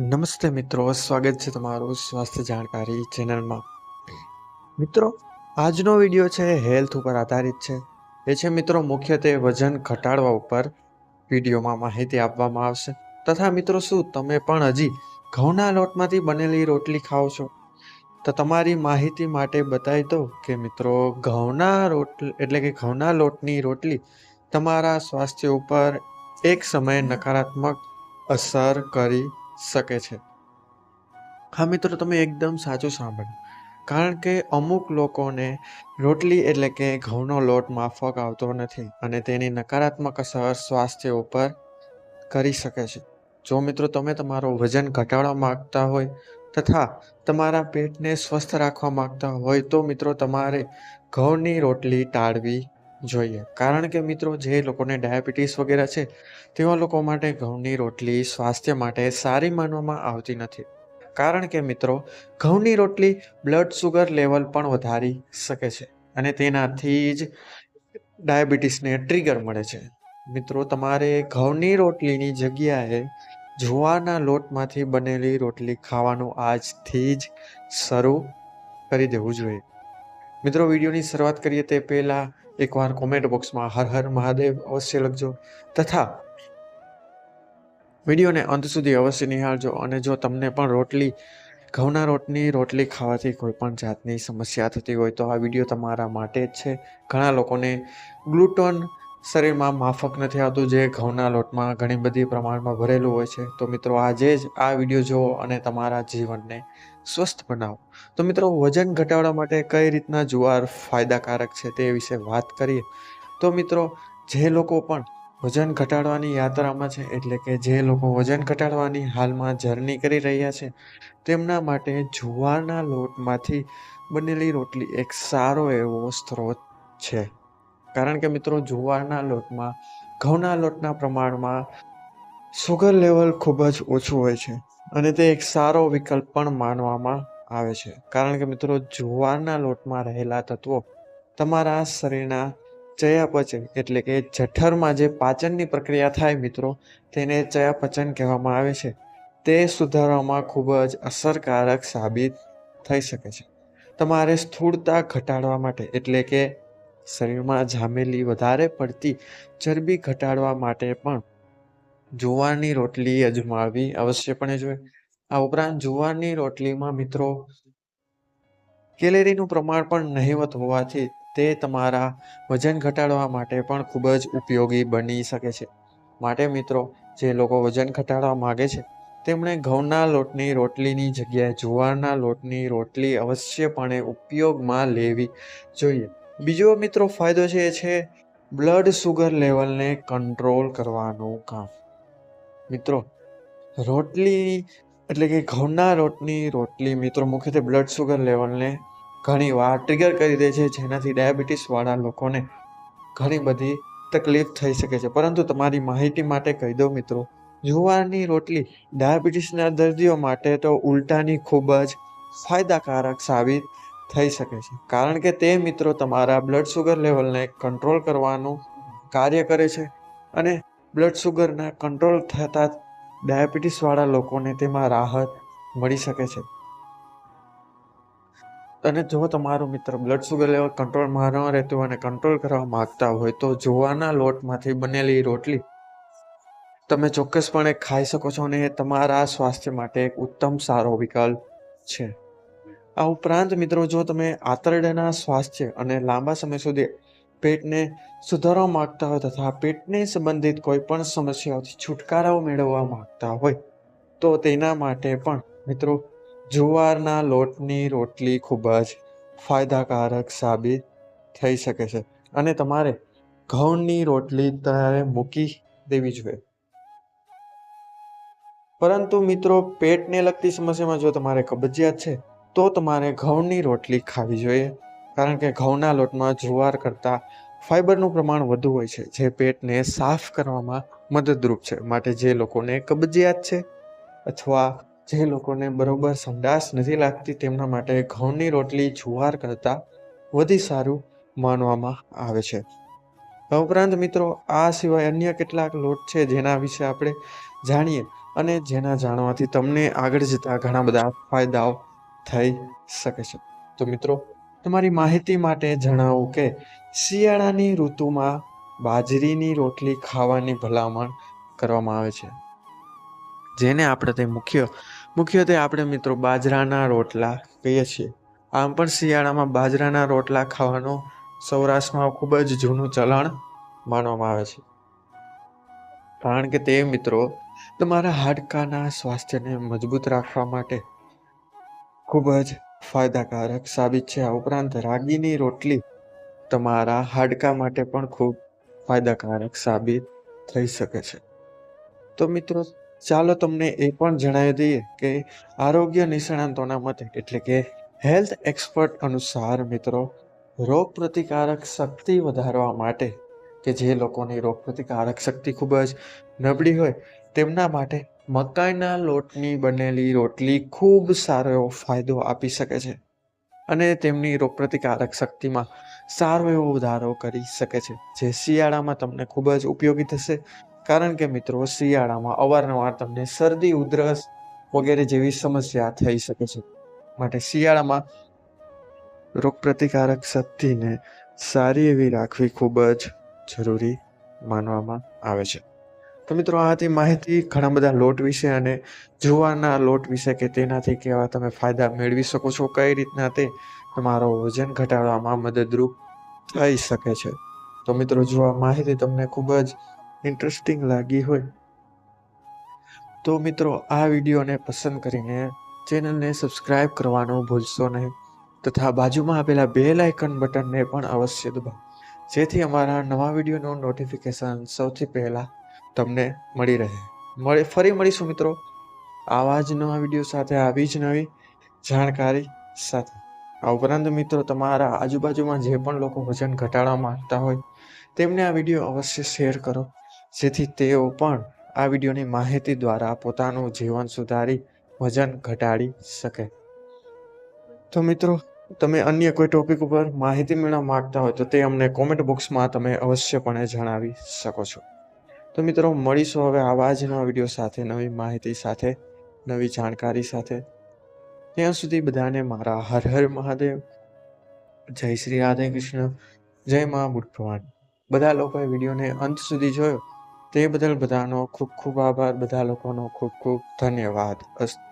નમસ્તે મિત્રો, સ્વાગત છે તમારું સ્વાસ્થ્ય જાણકારી ચેનલમાં. મિત્રો, આજનો વીડિયો છે હેલ્થ ઉપર આધારિત છે. એ છે મિત્રો, મુખ્યત્વે વજન ઘટાડવા ઉપર વિડીયોમાં માહિતી આપવામાં આવશે. તથા મિત્રો, શું તમે પણ હજી ઘઉંના લોટમાંથી બનેલી રોટલી ખાઓ છો? તો તમારી માહિતી માટે બતાવી દો કે મિત્રો, ઘઉંના રોટલી એટલે કે ઘઉંના લોટની રોટલી તમારા સ્વાસ્થ્ય ઉપર એક સમયે નકારાત્મક અસર કરી શકે છે. હા, મિત્રો, તમે એકદમ સાચું સાંભળ્યું. કારણ કે અમુક લોકોને રોટલી એટલે કે ઘઉંનો લોટ માફક આવતો નથી અને તેની નકારાત્મક અસર સ્વાસ્થ્ય ઉપર કરી શકે છે. જો મિત્રો, તમે તમારું વજન ઘટાડવા માંગતા હોય તથા તમારા પેટને સ્વસ્થ રાખવા માંગતા હોય તો મિત્રો, તમારે ઘઉંની રોટલી ટાળવી જોઈએ. કારણ કે મિત્રો, જે લોકોને ડાયાબિટીસ વગેરે છે તેવા લોકો માટે ઘઉંની રોટલી સ્વાસ્થ્ય માટે સારી માનવામાં આવતી નથી. કારણ કે મિત્રો, ઘઉંની રોટલી બ્લડ સુગર લેવલ પણ વધારી શકે છે અને તેનાથી જ ડાયાબિટીસને ટ્રિગર મળે છે. મિત્રો, તમારે ઘઉંની રોટલીની જગ્યાએ જુવારના લોટમાંથી બનેલી રોટલી ખાવાનું આજથી જ શરૂ કરી દેવું જોઈએ. મિત્રો, વિડીયોની શરૂઆત કરીએ તે પહેલાં એકવાર કોમેન્ટ બોક્સમાં હર હર મહાદેવ અવશ્ય લખજો. તથા વિડીયોને અંત સુધી અવશ્ય નિહાળજો અને જો તમને પણ રોટલી, ઘઉંના રોટની રોટલી ખાવાથી કોઈ પણ જાતની સમસ્યા થતી હોય તો આ વીડિયો તમારા માટે જ છે. ઘણા લોકોને ગ્લુટોન શરીરમાં માફક નથી આવતું જે ઘઉંના લોટમાં ઘણી બધી પ્રમાણમાં ભરેલું હોય છે. તો મિત્રો આજે જ આ વીડિયો જુઓ અને તમારા જીવનને સ્વસ્થ બનાવો. તો મિત્રો, વજન ઘટાડવા માટે કઈ રીતના જુવાર ફાયદાકારક છે તે વિશે વાત કરીએ. તો મિત્રો, જે લોકો પણ વજન ઘટાડવાની યાત્રામાં છે, એટલે કે જે લોકો વજન ઘટાડવાની હાલમાં જર્ની કરી રહ્યા છે, તેમના માટે જુવારના લોટમાંથી બનેલી રોટલી એક સારો એવો સ્ત્રોત છે. કારણ કે મિત્રો, જુવારના લોટમાં ઘઉંના લોટના પ્રમાણમાં સુગર લેવલ ખૂબ જ ઓછું હોય છે. અને તે એક સારો વિકલ્પ પણ માનવામાં આવે છે. કારણ કે મિત્રો, જુવારના લોટમાં રહેલા તત્વો તમારા શરીરના ચયાપચય એટલે કે જઠરમાં જે પાચનની પ્રક્રિયા થાય મિત્રો, તેને ચયાપચન કહેવામાં આવે છે. તે સુધારવામાં ખૂબ જ અસરકારક સાબિત થઈ શકે છે. તમારે સ્થૂળતા ઘટાડવા માટે, એટલે કે શરીરમાં જામેલી વધારે પડતી ચરબી ઘટાડવા માટે પણ જુવારની રોટલી અજમાવવી અવશ્યપણે જોઈએ આ ઉપરાંત જુવારની રોટલીમાં મિત્રો કેલેરીનું પ્રમાણ પણ નહિવત હોવાથી તે તમારા વજન ઘટાડવા માટે પણ ખૂબ જ ઉપયોગી બની શકે છે. માટે મિત્રો, જે લોકો વજન ઘટાડવા માગે છે, તેમણે ઘઉંના લોટની રોટલીની જગ્યાએ જુવારના લોટની રોટલી અવશ્યપણે ઉપયોગમાં લેવી જોઈએ. બીજો મિત્રો ફાયદો છે એ છે બ્લડ સુગર લેવલને કંટ્રોલ કરવાનું કામ. મિત્રો, રોટલી, એટલે કે ઘઉંના રોટની રોટલી, મિત્રો, મુખ્યત્વે બ્લડ સુગર લેવલને ઘણી વાર ટ્રિગર કરી દે છે, જેનાથી ડાયાબિટીસવાળા લોકોને ઘણી બધી તકલીફ થઈ શકે છે. પરંતુ તમારી માહિતી માટે કહી દઉં, મિત્રો જુવારની રોટલી ડાયાબિટીસના દર્દીઓ માટે તો ઉલટાની ખૂબ જ ફાયદાકારક સાબિત થઈ શકે છે. કારણ કે તે, મિત્રો, તમારા બ્લડ સુગર લેવલને કંટ્રોલ કરવાનું કાર્ય કરે છે અને બ્લડ સુગરના કંટ્રોલ થતાં ડાયાબિટીસવાળા લોકોને તેમાં રાહત મળી શકે છે. અને જો તમારું મિત્ર બ્લડ સુગર લેવલ કંટ્રોલમાં ન રહેતું અને કંટ્રોલ કરવા માંગતા હોય તો જુવાના લોટમાંથી બનેલી રોટલી તમે ચોક્કસપણે ખાઈ શકો છો અને તમારા સ્વાસ્થ્ય માટે એક ઉત્તમ સારો વિકલ્પ છે. આ ઉપરાંત મિત્રો જો તમે આંતરડાના સ્વાસ્થ્ય અને લાંબા સમય સુધી પેટને સુધારવા માંગતા હોય તથા પેટને સંબંધિત કોઈ પણ સમસ્યાઓથી છુટકારાઓ મેળવવા માંગતા હોય, તો તેના માટે પણ મિત્રો જુવારના લોટની રોટલી ખૂબ જ ફાયદાકારક સાબિત થઈ શકે છે અને તમારે ઘઉંની રોટલી તમારે મૂકી દેવી જોઈએ. પરંતુ મિત્રો પેટને લગતી સમસ્યામાં જો તમારે કબજિયાત છે, તો તમારે ઘઉંની રોટલી ખાવી જોઈએ. કારણ કે ઘઉંના લોટમાં જુવાર કરતાં ફાઇબરનું પ્રમાણ વધુ હોય છે, જે પેટને સાફ કરવામાં મદદરૂપ છે. માટે જે લોકોને કબજિયાત છે અથવા જે લોકોને બરોબર સંડાસ નથી લાગતી, તેમના માટે ઘઉંની રોટલી જુવાર કરતાં વધી સારું માનવામાં આવે છે. ઉપરાંત મિત્રો, આ સિવાય અન્ય કેટલાક લોટ છે જેના વિશે આપણે જાણીએ અને જેના જાણવાથી તમને આગળ જતા ઘણા બધા ફાયદાઓ થઈ શકે છે. તો મિત્રો તમારી માહિતી માટે જણાવું કે શિયાળાની ઋતુમાં બાજરીની રોટલી ખાવાની ભલામણ કરવામાં આવે છે. જેને આપણે તે મુખ્ય, મુખ્યત્વે આપણે મિત્રો બાજરાના રોટલા કહીએ છીએ. આમ પણ શિયાળામાં બાજરાના રોટલા ખાવાનો સૌરાષ્ટ્રમાં ખૂબ જ જૂનું ચલણ માનવામાં આવે છે. કારણ કે તે મિત્રો તમારા હાડકાના સ્વાસ્થ્યને મજબૂત રાખવા માટે ખૂબ જ ફાયદાકારક સાબિત છે. આ ઉપરાંત રાગીની રોટલી તમારા હાડકા માટે પણ ખૂબ ફાયદાકારક સાબિત થઈ શકે છે. તો મિત્રો, ચાલો તમને એ પણ જણાવી દઈએ કે આરોગ્ય નિષ્ણાંતોના મતે એટલે કે હેલ્થ એક્સપર્ટ અનુસાર મિત્રો રોગ પ્રતિકારક શક્તિ વધારવા માટે કે જે લોકોની રોગ પ્રતિકારક શક્તિ ખૂબ જ નબળી હોય તેમના માટે મકાઈના લોટની બનેલી રોટલી ખૂબ સારો એવો ફાયદો આપી શકે છે અને તેમની રોગપ્રતિકારક શક્તિમાં સારો એવો વધારો કરી શકે છે, જે શિયાળામાં તમને ખૂબ જ ઉપયોગી થશે. કારણ કે મિત્રો, શિયાળામાં અવારનવાર તમને શરદી, ઉધરસ વગેરે જેવી સમસ્યા થઈ શકે છે. માટે શિયાળામાં રોગપ્રતિકારક શક્તિને સારી એવી રાખવી ખૂબ જ જરૂરી માનવામાં આવે છે. તો મિત્રો, આ હતી માહિતી ઘણા બધા લોટ વિશે અને જુવારના લોટ વિશે કે તેનાથી કેવા તમે ફાયદા મેળવી શકો છો, કઈ રીતના તે તમારો વજન ઘટાડવામાં મદદરૂપ થઈ શકે છે. તો મિત્રો, જો આ માહિતી તમને ખૂબ જ ઇન્ટરેસ્ટિંગ લાગી હોય, તો મિત્રો, આ વિડીયોને પસંદ કરીને ચેનલને સબસ્ક્રાઇબ કરવાનું ભૂલશો નહીં તથા બાજુમાં આપેલા બે લાઇકન બટનને પણ અવશ્ય દબાવો. જેથી અમારા નવા વિડીયોનું નોટિફિકેશન સૌથી પહેલાં તમને મળી રહે. મળે, ફરી મળીશું મિત્રો. આવા જ નવા વીડિયો સાથે, આવી જ નવી જાણકારી સાથે. આ ઉપરાંત મિત્રો તમારા આજુબાજુમાં જે પણ લોકો વજન ઘટાડવા માંગતા હોય, તેમને આ વીડિયો અવશ્ય શેર કરો, જેથી તેઓ પણ આ વિડીયોની માહિતી દ્વારા પોતાનું જીવન સુધારી, વજન ઘટાડી શકે. તો મિત્રો, તમે અન્ય કોઈ ટોપિક ઉપર માહિતી મેળવવા માગતા હોય તો તે અમને કોમેન્ટ બોક્સમાં તમે અવશ્યપણે જણાવી શકો છો. તો મિત્રો, મળીશું હવે આવા જ નવા વીડિયો સાથે, નવી માહિતી સાથે, નવી જાણકારી સાથે. ત્યાં સુધી બધાને મારા હર હર મહાદેવ. જય શ્રી રાધે કૃષ્ણ. જય મા બુટ ભગવાન બધા લોકોએ વિડીયોને અંત સુધી જોયો. તે બદલ બધાનો ખૂબ ખૂબ આભાર. બધા લોકોનો ખૂબ ખૂબ ધન્યવાદ. અસ્તુ